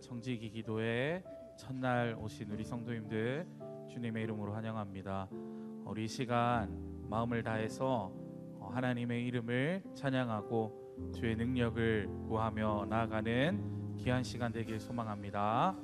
정직이 기도회 첫날 오신 우리 성도님들 주님의 이름으로 환영합니다. 우리 이 시간 마음을 다해서 어, 하나님의 이름을 찬양하고 주의 능력을 구하며 나아가는 귀한 시간 되길 소망합니다.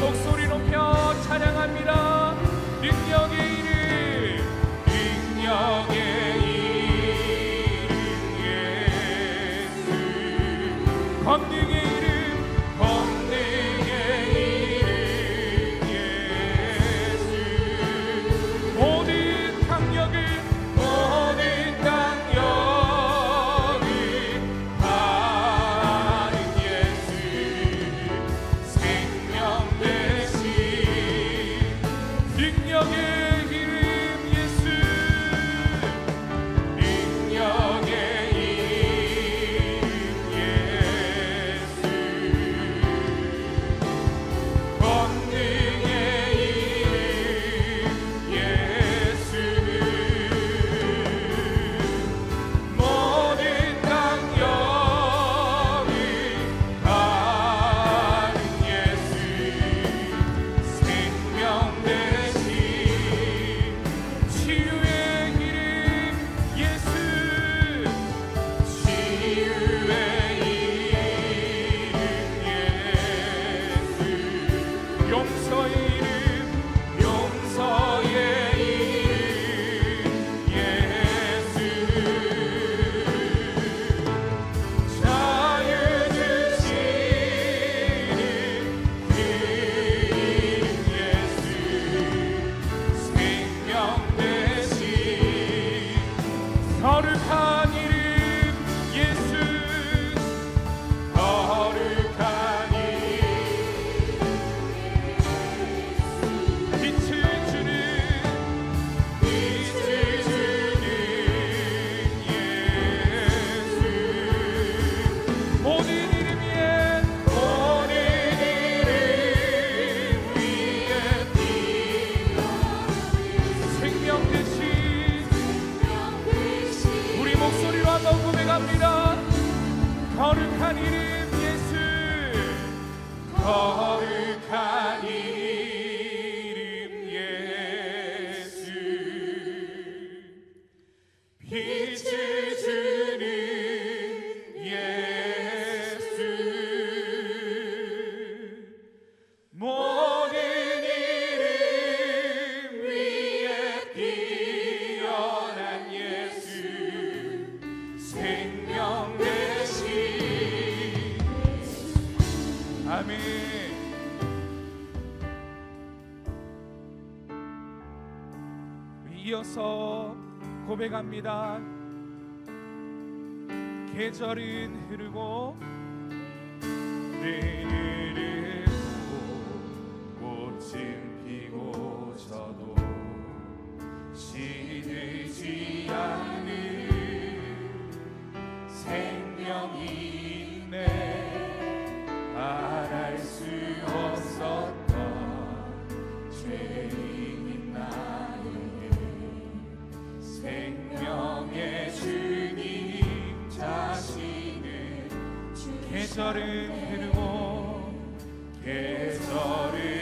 목소리 높여 찬양합니다. 고백합니다. 계절은 흐르고 내 계절은 흐르고 계절은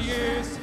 yes.